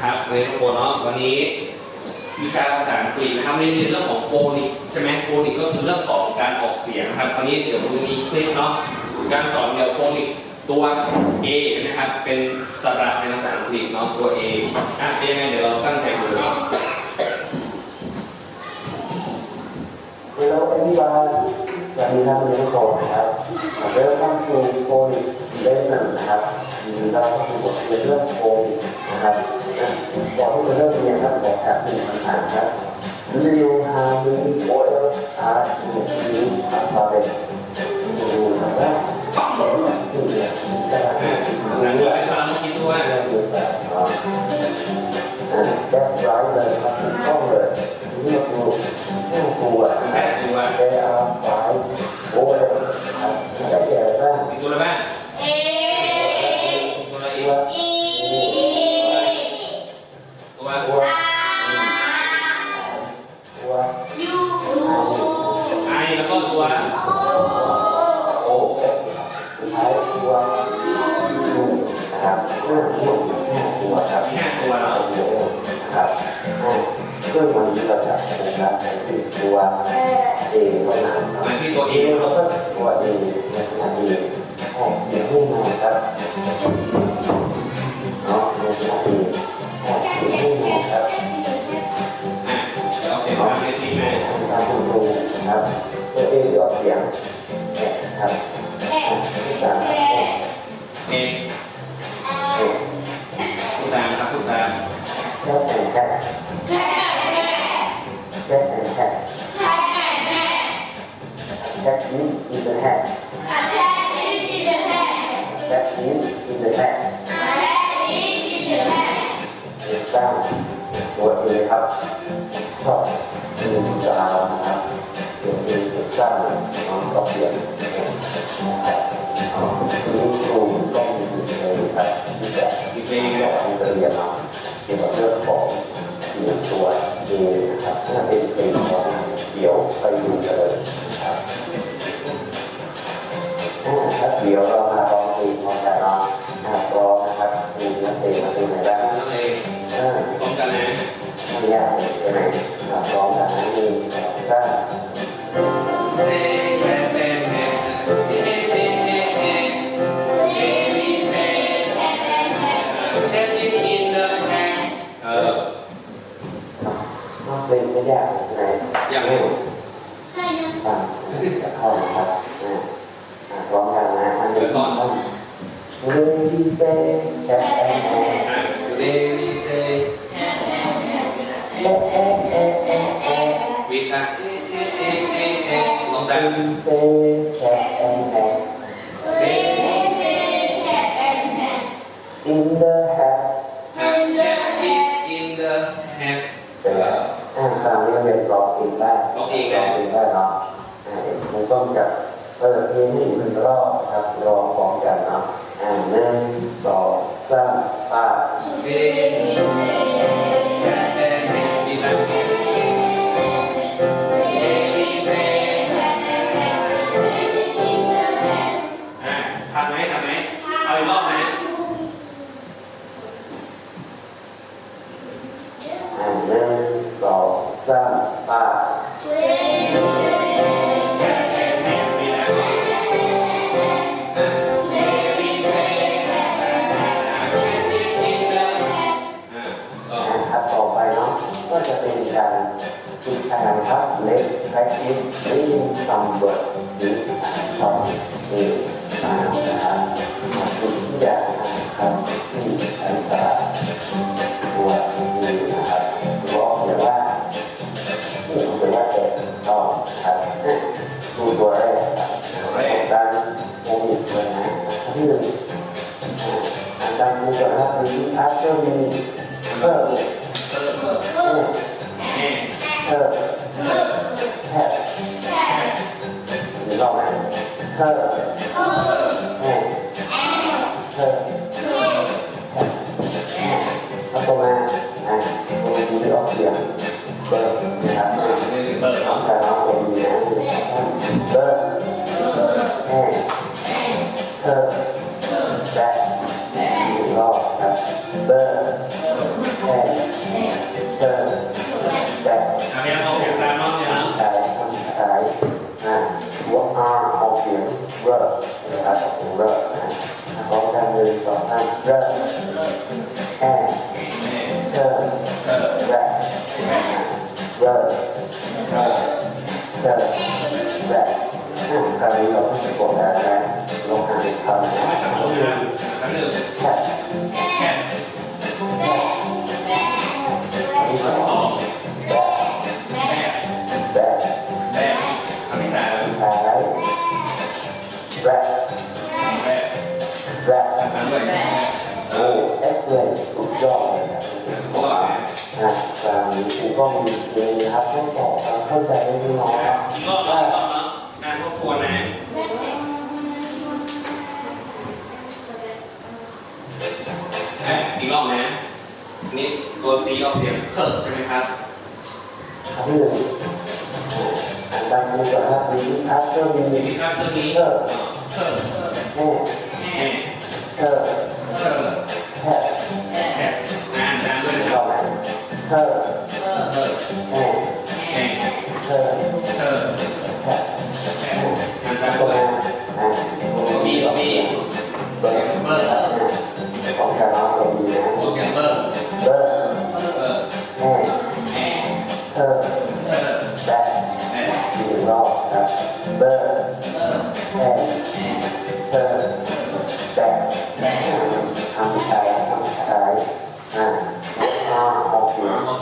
นะครับเรียนทุกคเนาะวันนี้วิชาภาษาอังกฤษนะครับในเรื่องของโฟนิกใช่ไหมโฟนิกก็คือเรื่องของการออกเสียงนะครับวันนี้เดี๋ยวมันมีคลิปเนาะการสอนเกี่ยวกับโฟนิกตัว A นะครับ เป็นสระในภาษาอังกฤษเนาะตัว A อะเป็นยังไงเดี๋ยวเราตั้งใจดูเนาะ Hello everyone สวัสดีครับเรียนโคนะครับ Welcome to Phonics Lesson นะครับยินดีต้อนรับเข้าสู่บทเรียนเรื่องโฟนิกนะครับ บอกให้เนเรื่อเรียนครับบอกจากที่มัผ่านครับเรียวหามีโอเอลอาร์ทีนี้อัลฟาเบตดูนะครับหนังเลายครั้งคิดว่า That's right เลยครับถูกต้องเลยเรียกรูปเรียตัวแค่ตัวแต่อาสายโอ้ยแต่แก่บ้างตัวละบ้าง ลัวอครับเรื่องตัวงน่ากลัวครับน่ากลัวเนาะครับซึ่งมันก็จะเป็นการที่ตัวเองไว้นาครับที่ตัวเองแล้ก็ตัวเองนะครับดีของเดี๋ยวมุ่งมาครับเนาะในตัวเองของเดี๋ยวมุ่งมครับเราเป็นว่าไม่ที่แม่ของการดูนะครับตัวเองหยอดเสียงนะครับ แค่แค่แค่แค่แค่เช็ is in the head that is in the head that is in the head that is in the head สร้างตัวเองครับชอบมีจานะครับตัวเองสร้างความต้องเรียนทีนี้ครูต้องมีในแบบที่จะที่จะเรียนมา กี่ยวกับเรื่องของหนึ่งตัวเองนะครับถ้าเป็นเป็นของเดี๋ยวไปดูกันเลยครับถ้าเดี่ยวเรามาลองเพลงพร้อมกันเนาะอ่าร้องนะครับมีนื้อเตะมาเป็นไงบ้างนั่นเองอ่าพร้อมกันนะไม่ยากใช่ไหมอ่าร้องกันนะมีถ้ อย่างนี้ใช่นะครับเข้าครับร้องกันนะอันนี้ร้อนครับเรดีเซ่แอเรดีเซ่วิตาเอเอเอเอลองได้เซ่แอ ตอนนี้เป็นกองเองได้กรองเองได้เนาะมันต้องจับเออเพลงนี้มันรอบนะครับรองของกันเนาะหนึ่งสองสามป้า đọc thơ nè thơ nó tô ma à nó đi đi đọc kìa bơ thả ma thả nó còn gì nữa bơ nè thơ đây đi đọc bơ nè thơ สียงเบอร์นะครับเบอร์นะพร้อมกั แบบคำด้วยเอโอ้เอ็กซ์เลสุดยอดเลยครับเพราะว่านะตามนี้ครูก็มีเลงนะครับต้องตอบความเข้าใจให้น้องครับก็ก็ก็งานทบทวนะอีกรอบนะนี่ตัวซีออกเสียงเคิร์ใช่ไหมครับคำที่หนึ่งอันดับนี้ก่อนครับมีอัพเตอร์มีมีเที่ครับตัวนี้เออเคิร์แม่แม่ เออเคิร์แค่แค่งานงานด้วยนะคต่รัอบไปเธอเคิร์แม่แม่เธอเคิร์แค่แค่งานต่ด้อวไปยอ่ามีมีเบอร์เบอร์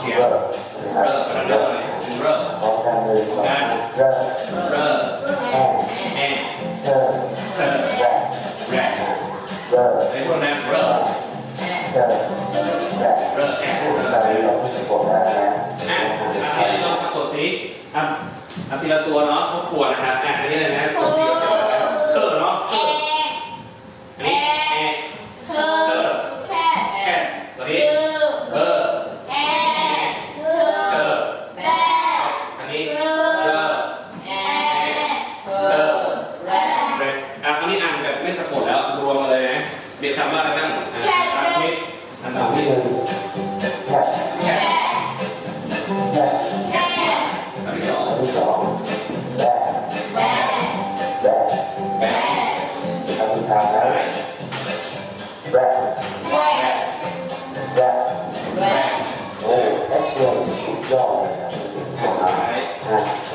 เสียงออกเสียงเบอร์นะคเริ่รับมเริ่มเริ่มพร้อมกันเลยสองเริ่มเริ่มแม่แม่เธอเคิร์แต่แม่เริ่มไอ้พวกนั้นเริ่มเธอแต่เริ่มแอบตเริ่อนมนี้เราต้องสะกดแล้วนะอะอันนี้ลองสะกดสิอะอะทีละตัวเนาะทบทวนนะครับอะอันนี้อะไรนะตัวสีเขียวนะครับเคิร์เนาะเคิร์อันนี้แอเคิร์แค่ตัวนี้เบอร์เคิร์อันนี้เริ่มเคิร์เรสอะคราวนี้อ่านแบบไม่สะกดแล้วรวมมาเลยนะเรียนคำว่าอะไรบ้างอะอันนี้อัน คำ นี้ ที่หนึ่งแค่ แค่ แค่ อันที่สอง คำที่สองแบกแบก แบะ คำสุดท้าย ซ้าย แบก แบะ แบก แบะ โอ้แว่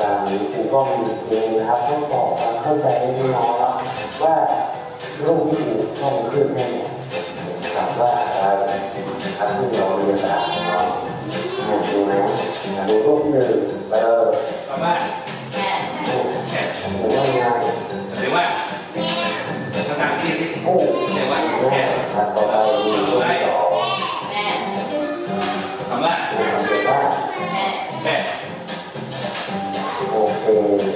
ามนี้ครูก็มีเพลงนะครับต้องตอบความเข้าใจให้น้องครับว่ารูปที่ครูต้องขึ้นให้เนี่ยถามว่าอะไร ครับที่เราเรียนภาษาของเราเนี่ยดูนะอะดูรูปที่หนึ่งเออคำว่าแค่ผมว่าง่ายหรือว่าภาษาอังกฤษโอ้เรียกว่าแม่แค่ถัดต่อไปดูรูปที่องคำว่านะครับเดี๋ยวว่าแค่โอเค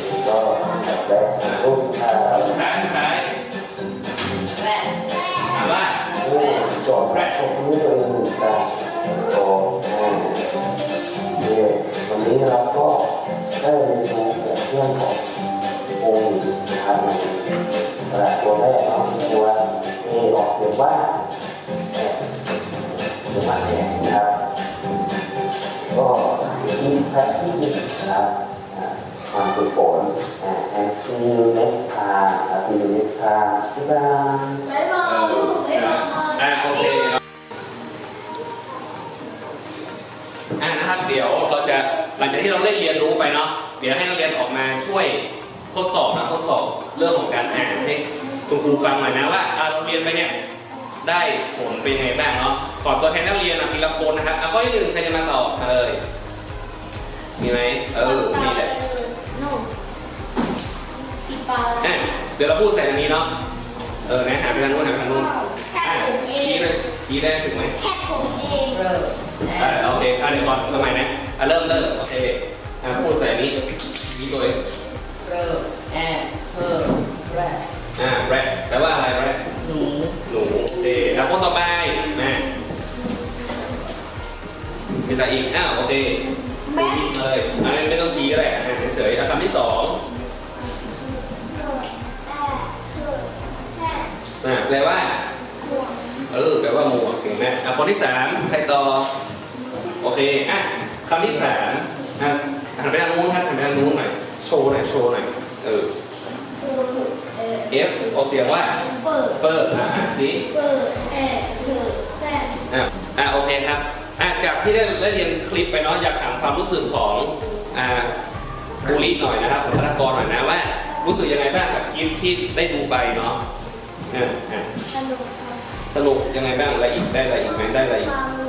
นี้เราก็ได้เรียนรู้เกี่ยวกับเรื่องขององค์นะครับตัวแรกเนาตัวเอออกเสียงว่าแจังหวะเนี่ยนะครับ ก็มีแพทที่นะครับอ่ามาฝึกฝนอ่าแอนซีเน็กคาอาซีเน็กคาที่บ้านเอออ่าโอเคอ่านะครับเดี๋ยวเราจะ หลังจากที่เราได้เรียนรู้ไปเนาะเดี๋ยวให้นักเรียนออกมาช่วยทดสอบนะทดสอบเรื่องของการอ่านให้คุณครูฟังหน่อยนะว่าอ่าเราเรียนไปเนี่ยได้ผลเป็นยังไงบ้างเนาะขอตัวแทนนักเรียนอะทีละคนนะครับเอาข้อที่หนึ่งใครจะมาตอบมาเลยมีไหมเออมีแหละนุ่มอีปลาอะเดี๋ยวเราพูดใส่ตรงนี้เนาะเออนะหาไปทางนู้นหาไปทางนู้นแค่อะผมเอชี้งเลยชี้ได้ถูกไหมแค่ผมเองอ่าโอเคอะเดี๋ยวก่อนทำไมนะ อะเริ่มเริ่มโอเคอะพูดใส่อันนี้ชี้ตัวเองเริ่มแอนเพิ่มแรกอ่าแรปแปลว่าอะไรแรปหนูหนูโอเคแล้วคนต่อไปมามีอะไรอีกอ้าวโอเคแม่เลยอันนี้ไม่ต้องชี้ก็ได้อะเฉยๆอะคำที่สองแค่คือแค่อ่าแปลว่าห่วงเอออแปลว่าหมวกเก่งมากอะคนที่สามใครต่อโอเคอะ คำที่สามอะหันไปทางนู้นท่านหันไปทางนู้นหน่อยโชว์หน่อยโชว์หน่อยเออ F ออกเสียงว่าเปิดเฟิร์อะอ่านสิเปิดแอร์เปิดแฟนอะอะโอเคครับอะจากที่ได้ได้เรียนคลิปไปเนาะอยากถามความรู้สึกของอ่าบูริหน่อยนะครับของพนักกรหน่อยนะว่า รู้สึกยังไงบ้างกับคลิปที่ได้ดูไปเนาะอะอะสนุกครับสรุปยังไงบ้างอะไรอีกได้อะไรอีกไหมได้อะไรอีกความรู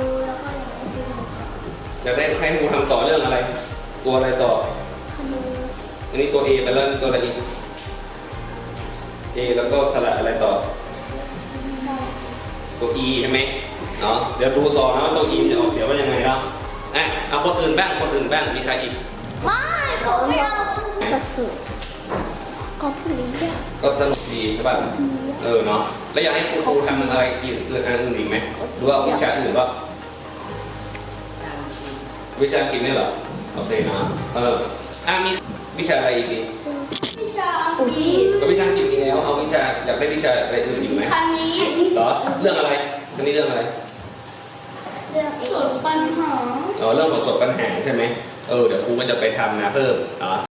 ้แล้วก็ อยากให้ดูอยากได้ให้ครูทำต่อเรื่องอะไร ตัวอะไรต่อคำรู้อันนี้ตัว A ไปแล้วตัวอะไรอีก A แล้วก็สระอะไรต่อ ตัว E ใช่ไหมเนาะเดี๋ยวดูต่อนะว่าตัว E มันจะออกเสียงว่ายังไงเนาะอะเอาคนอื่นบ้างคนอื่นบ้างมีใครอีกไม่ผมไม่เอากระสุก็ผู้นี้อะก็สนุกดีใช่ป่ะเออเนาะแล้วอยากให้ครูครูทำอะไรอีกเรื่องอันอื่นอีกไหมหรือว่าเอาวิชาอื่นป่ะ วิชาอังกฤษเนี่ยเหรอโอเคเนาะเอออะมีวิชาอะไรอีกดีวิชาอังกฤษก็วิชาอังกฤษมีแล้ว เอาวิชาอยากได้วิชาอะไรอื่นอีกไหมคันนี้เหรอเรื่องอะไรอันนี้เรื่องอะไรเรื่องส่วนปัญหาอ๋อเรื่องของจดปัญหาใช่ไหมเออเดี๋ยวครูก็จะไปทำนะเพิ่มเนาะ